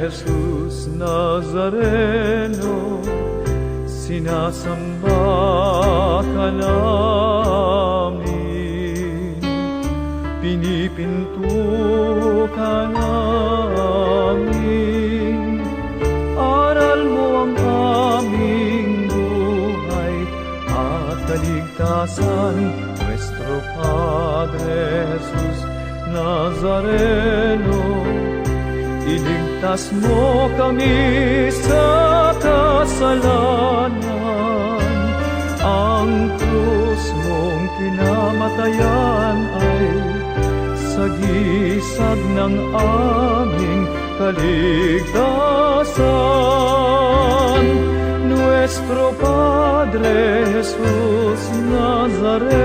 Jesus Nazareno, sinasamba ka namin. Pinipinto ka namin. Aral mo ang aming buhay at kaligtasan, Nuestro Padre Jesus Nazareno. Iligtas mo kami sa kasalanan. Ang krus mong kinamatayan ay sagisag ng aming kaligtasan. Nuestro Padre Jesus Nazareno,